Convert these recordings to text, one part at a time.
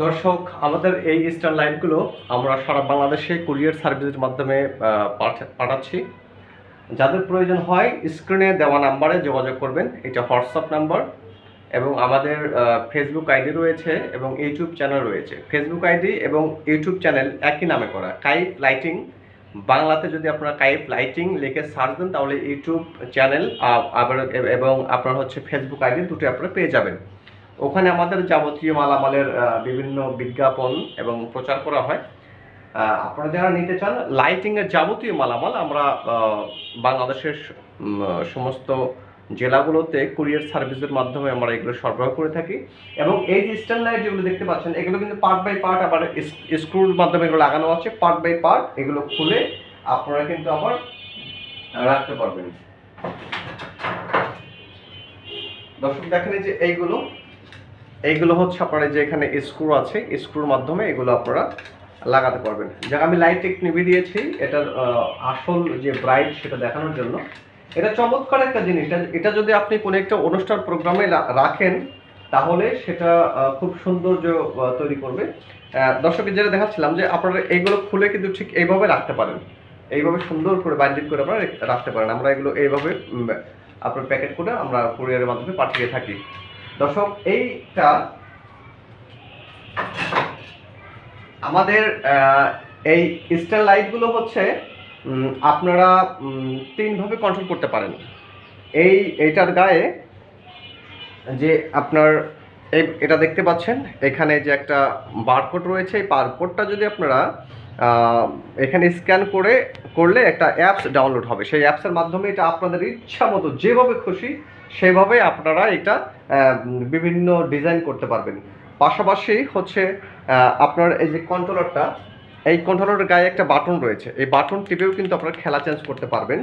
দর্শক, আমাদের এই স্টার লাইনগুলো আমরা সারা বাংলাদেশে কুরিয়ার সার্ভিসের মাধ্যমে পাঠা- পাঠাচ্ছি। যাদের প্রয়োজন হয় স্ক্রিনে দেওয়া নাম্বারে যোগাযোগ করবেন। এটা হোয়াটসঅ্যাপ নাম্বার এবং আমাদের ফেসবুক আইডি রয়েছে এবং ইউটিউব চ্যানেল রয়েছে। ফেসবুক আইডি এবং ইউটিউব চ্যানেল একই নামে করা। কাইপ লাইটিং বাংলাতে যদি আপনারা কাইপ লাইটিং লিখে সার্চ দেন, তাহলে ইউটিউব চ্যানেল আবার, এবং আপনার হচ্ছে ফেসবুক আইডি দুটো আপনারা পেয়ে যাবেন। ওখানে আমাদের যাবতীয় মালামালের বিভিন্ন বিজ্ঞাপন এবং প্রচার করা হয়। আপনারা যারা নিতে চান লাইটিং এর যাবতীয় মালামাল আমরা বাংলাদেশের সমস্ত জেলাগুলোতে কুরিয়ার সার্ভিসের মাধ্যমে আমরা এগুলো সরবরাহ করে থাকি। এবং এই যে স্ট্যান্ড লাইট যেগুলো দেখতে পাচ্ছেন, এগুলো কিন্তু পার্ট বাই পার্ট আবার স্ক্রুর মাধ্যমে এগুলো লাগানো আছে। পার্ট বাই পার্ট এগুলো খুলে আপনারা কিন্তু আবার রাখতে পারবেন। দর্শক দেখেন যে এইগুলো। এইগুলো হচ্ছে আপনার যে এখানে স্ক্রু আছে, স্ক্রুর মাধ্যমে এগুলো আপনারা লাগাতে পারবেন। যাক, আমি লাইট টেক নিভে দিয়েছি, এটার আসল যে ব্রাইট সেটা দেখানোর জন্য। এটা চমৎকার একটা জিনিস, এটা যদি আপনি কোনো একটা অনুষ্ঠান প্রোগ্রামে রাখেন, তাহলে সেটা খুব সৌন্দর্য তৈরি করবে। দর্শকের যেটা দেখাচ্ছিলাম যে আপনারা এইগুলো খুলে কিন্তু ঠিক এইভাবে রাখতে পারেন। এইভাবে সুন্দর করে বাইন্ডিং করে আপনারা রাখতে পারেন। আমরা এগুলো এইভাবে আপনার প্যাকেট করে আমরা কুরিয়ারের মাধ্যমে পাঠিয়ে থাকি। দর্শক, এইটা আমাদের এই স্টার লাইটগুলো হচ্ছে আপনারা তিনভাবে কন্ট্রোল করতে পারেন। এই, এইটার গায়ে যে আপনার, এই, এটা দেখতে পাচ্ছেন, এখানে যে একটা বারকোড রয়েছে, এই বারকোডটা যদি আপনারা এখানে স্ক্যান করে, করলে একটা অ্যাপস ডাউনলোড হবে। সেই অ্যাপসের মাধ্যমে এটা আপনাদের ইচ্ছা মতো যেভাবে খুশি, সেভাবে আপনারা এটা বিভিন্ন ডিজাইন করতে পারবেন। পাশাপাশি হচ্ছে আপনার এই যে কন্ট্রোলারটা এই কন্ট্রোলারের গায়ে একটা বাটন রয়েছে। এই বাটন টিপেও কিন্তু আপনারা খেলা চেঞ্জ করতে পারবেন।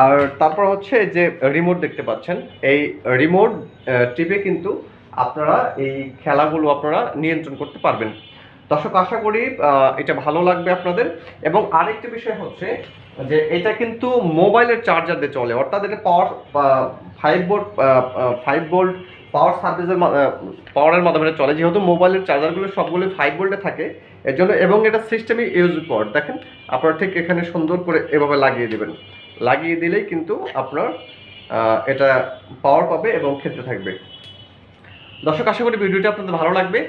আর তারপর হচ্ছে যে রিমোট দেখতে পাচ্ছেন, এই রিমোট টিপে কিন্তু আপনারা এই খেলাগুলো আপনারা নিয়ন্ত্রণ করতে পারবেন। দর্শক, আশা করি এটা ভালো লাগবে আপনাদের। এবং আরেকটি বিষয় হচ্ছে যে এটা কিন্তু মোবাইলের চার্জার দিয়ে চলে। অর্থাৎ এটা power five volt five volt power সার্ভিসের পাওয়ারের মাধ্যমে চলে। যেহেতু মোবাইলের চার্জারগুলো সবগুলো ফাইভ ভোল্টে থাকে এর জন্য এবং এটা সিস্টেমে ইউজ কর। দেখেন, আপনারা ঠিক এখানে সুন্দর করে এভাবে লাগিয়ে দেবেন। লাগিয়ে দিলেই কিন্তু আপনার এটা পাওয়ার পাবে এবং খেলতে থাকবে। দর্শক, আশা করি ভিডিওটা আপনাদের ভালো লাগবে।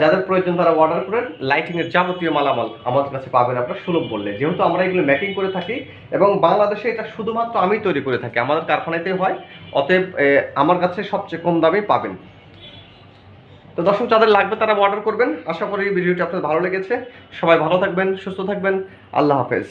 যাদের প্রয়োজন তারা অর্ডার করেন। লাইটিংয়ের যাবতীয় মালামাল আমাদের কাছে পাবেন আপনার সুলভ বললে যেহেতু আমরা এগুলো মেকিং করে থাকি এবং বাংলাদেশে এটা শুধুমাত্র আমি তৈরি করে থাকি, আমাদের কারখানাতেই হয়, অতএব আমার কাছে সবচেয়ে কম দামে পাবেন। তো দর্শক, যাদের লাগবে তারা অর্ডার করবেন। আশা করি ভিডিওটি আপনাদের ভালো লেগেছে। সবাই ভালো থাকবেন, সুস্থ থাকবেন। আল্লাহ হাফেজ।